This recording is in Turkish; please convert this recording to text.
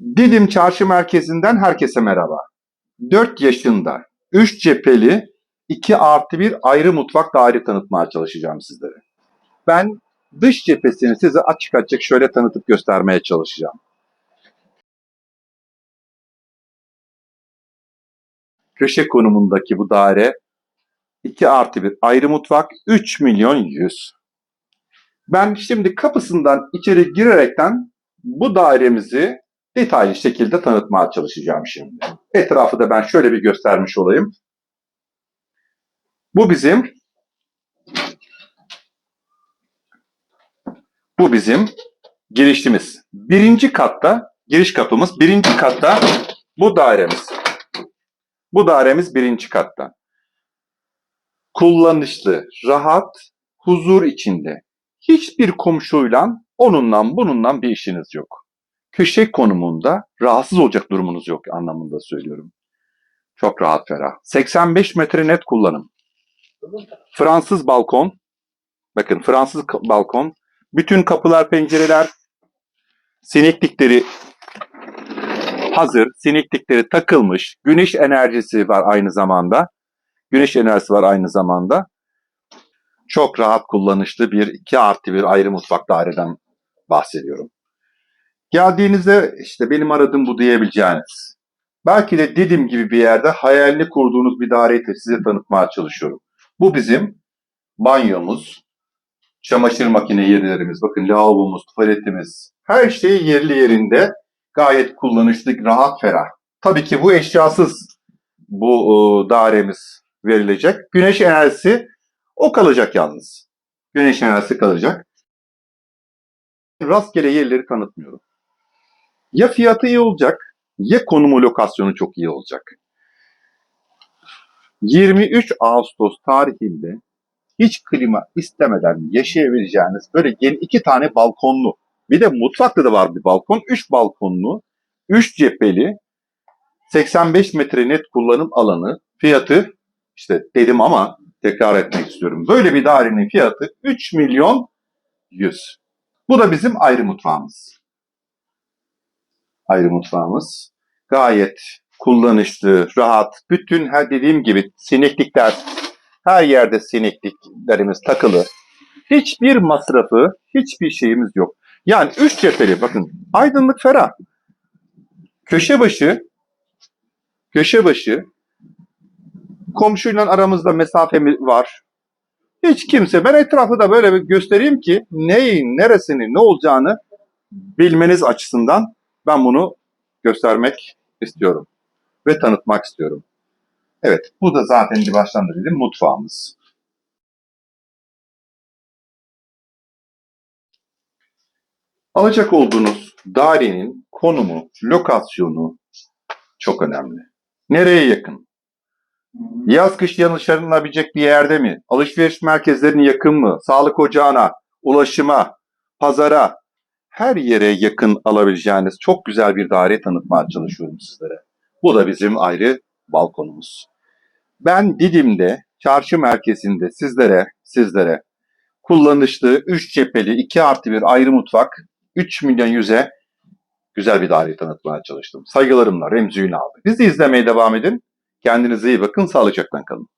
Didim Çarşı Merkezi'nden herkese merhaba. 4 yaşında 3 cepheli 2 artı 1 ayrı mutfak daire tanıtmaya çalışacağım sizlere. Ben dış cephesini size açık açık şöyle tanıtıp göstermeye çalışacağım. Köşe konumundaki bu daire 2 artı 1 ayrı mutfak 3 milyon 100. Ben şimdi kapısından içeri girerekten bu dairemizi detaylı şekilde tanıtmaya çalışacağım şimdi. Etrafı da ben şöyle bir göstermiş olayım. Bu bizim bu bizim girişimiz. Birinci katta giriş kapımız. Birinci katta bu dairemiz. Bu dairemiz birinci katta. Kullanışlı, rahat, huzur içinde. Hiçbir komşuyla onunla bununla bir işiniz yok köşe konumunda rahatsız olacak durumunuz yok anlamında söylüyorum. Çok rahat ferah. 85 metre net kullanım. Fransız balkon. Bakın Fransız balkon. Bütün kapılar, pencereler, sineklikleri hazır. Sineklikleri takılmış. Güneş enerjisi var aynı zamanda. Güneş enerjisi var aynı zamanda. Çok rahat kullanışlı bir 2 artı bir ayrı mutfak daireden bahsediyorum. Geldiğinizde işte benim aradığım bu diyebileceğiniz. Belki de Didim gibi bir yerde hayalini kurduğunuz bir daireyi size tanıtmaya çalışıyorum. Bu bizim banyomuz, çamaşır makine yerlerimiz, bakın lavabomuz, tuvaletimiz, her şey yerli yerinde. Gayet kullanışlı, rahat, ferah. Tabii ki bu eşyasız bu e, dairemiz verilecek. Güneş enerjisi o kalacak yalnız. Güneş enerjisi kalacak. Rastgele yerleri tanıtmıyorum. Ya fiyatı iyi olacak ya konumu lokasyonu çok iyi olacak. 23 Ağustos tarihinde hiç klima istemeden yaşayabileceğiniz böyle yeni iki tane balkonlu bir de mutfakta da var bir balkon. 3 balkonlu, 3 cepheli 85 metre net kullanım alanı fiyatı işte dedim ama tekrar etmek istiyorum. Böyle bir dairenin fiyatı 3 milyon 100. Bu da bizim ayrı mutfağımız ayrı mutfağımız. Gayet kullanışlı, rahat. Bütün her dediğim gibi sineklikler, her yerde sinekliklerimiz takılı. Hiçbir masrafı, hiçbir şeyimiz yok. Yani üç cepheli bakın aydınlık ferah. Köşe başı, köşe başı komşuyla aramızda mesafemiz var. Hiç kimse ben etrafı da böyle bir göstereyim ki neyin, neresini, ne olacağını bilmeniz açısından ben bunu göstermek istiyorum ve tanıtmak istiyorum. Evet, bu da zaten baştan da dedim mutfağımız. Alacak olduğunuz dairenin konumu, lokasyonu çok önemli. Nereye yakın? Yaz kış yanışılabilecek bir yerde mi? Alışveriş merkezlerine yakın mı? Sağlık ocağına, ulaşıma, pazara, her yere yakın alabileceğiniz çok güzel bir daire tanıtmaya çalışıyorum sizlere. Bu da bizim ayrı balkonumuz. Ben Didim'de, çarşı merkezinde sizlere, sizlere kullanışlı 3 cepheli 2 artı 1 ayrı mutfak 3 milyon yüze güzel bir daire tanıtmaya çalıştım. Saygılarımla Remzi Ünal'dı. Bizi izlemeye devam edin. Kendinize iyi bakın, sağlıcakla kalın.